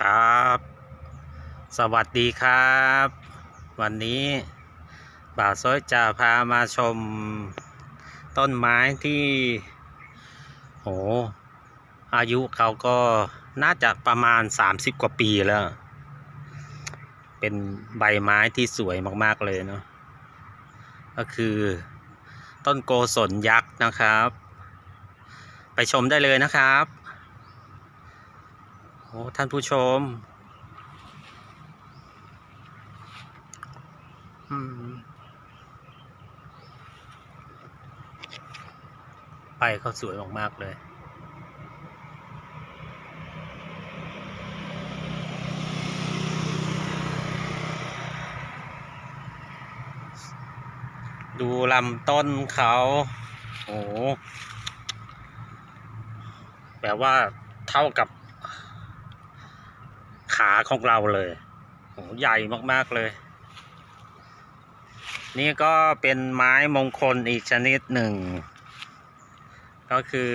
ครับ สวัสดีครับ วันนี้บ่าวซ้อยจะพามาชมต้นไม้ที่ โห อายุเขาก็น่าจะประมาณ 30 กว่าปีแล้ว เป็นใบไม้ที่สวยมากๆเลยเนาะก็คือต้นโกศลยักษ์นะครับ ไปชมได้เลยนะครับ อ้ท่านผู้ชมอืมไปเขาสวยมากๆเลยดูลำต้นเขา โอ้แบบว่าเท่ากับ ขาของเราเลยโหใหญ่มากๆเลย นี่ก็เป็นไม้มงคลอีกชนิดหนึ่ง ก็คือ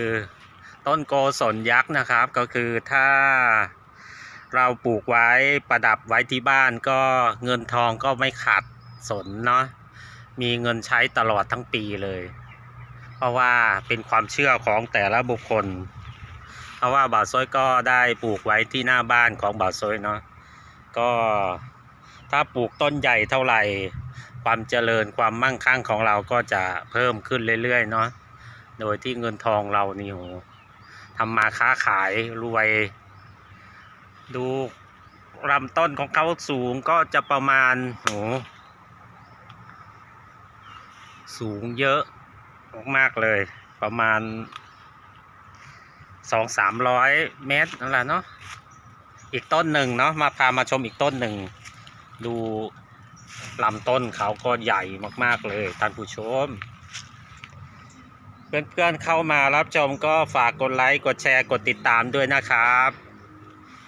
ต้นโกศลยักษ์นะครับ ก็คือถ้าเราปลูกไว้ประดับไว้ที่บ้านก็เงินทองก็ไม่ขาดสนเนาะมีเงินใช้ตลอดทั้งปีเลย เพราะว่าเป็นความเชื่อของแต่ละบุคคล เพราะว่าบ่าวซอยก็ได้ปลูกไว้ที่หน้าบ้านของบ่าวซอยเนาะก็ถ้าปลูกต้นใหญ่เท่าไหร่ ความเจริญความมั่งคั่งของเราก็จะเพิ่มขึ้นเรื่อยๆเนาะโดยที่เงินทองเรานี่โหทำมาค้าขายรวย ดูลำต้นของเขาสูงก็จะประมาณโหสูงเยอะมากๆเลยประมาณ สองสามร้อยเมตรนั่นแหละเนาะอีกต้นหนึ่งเนาะมาพามาชมอีกต้นหนึ่ง ดูลำต้นเขาก็ใหญ่มากๆเลยท่านผู้ชม เพื่อนๆเข้ามารับชมก็ฝากกดไลค์ กดแชร์กดติดตามด้วยนะครับ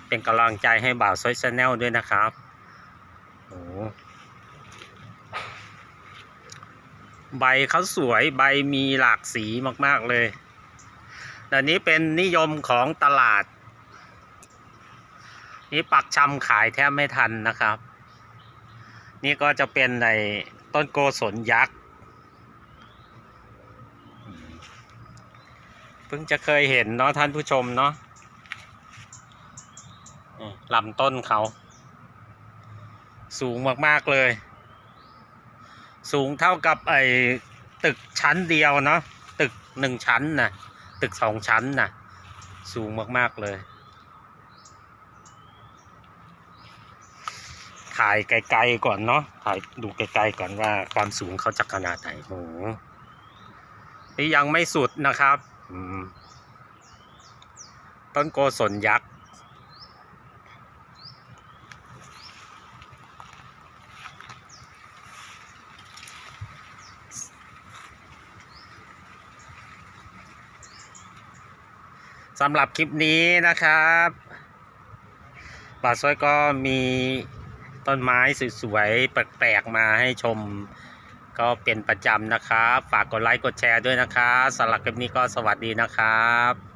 เป็นกำลังใจให้บ่าวซอยชาแนลด้วยนะครับโอ้ใบเขาสวยใบมีหลากสีมากๆเลย แต่นี้เป็นนิยมของตลาด นี่ปักชำขายแทบไม่ทันนะครับ นี่ก็จะเป็นในต้นโกศลยักษ์เพิ่งจะเคยเห็นเนาะท่านผู้ชมเนาะลำต้นเขา สูงมากๆเลย สูงเท่ากับไอ้ตึกชั้นเดียวเนาะตึกหนึ่งชั้นนะ ตึกสองชั้นนะสูงมากๆเลย ถ่ายไกลๆก่อนเนาะถ่ายดูไกลๆก่อนว่าความสูงเขาจะขนาดไหนโอ้โหนี่ยังไม่สุดนะครับต้นโกศลยักษ์ สำหรับคลิปนี้นะครับป่าซ้อยก็มีต้นไม้สวยๆแปลกๆมาให้ชม ก็เป็นประจำนะครับ ฝากกดไลค์กดแชร์ด้วยนะครับสำหรับคลิปนี้ก็สวัสดีนะครับ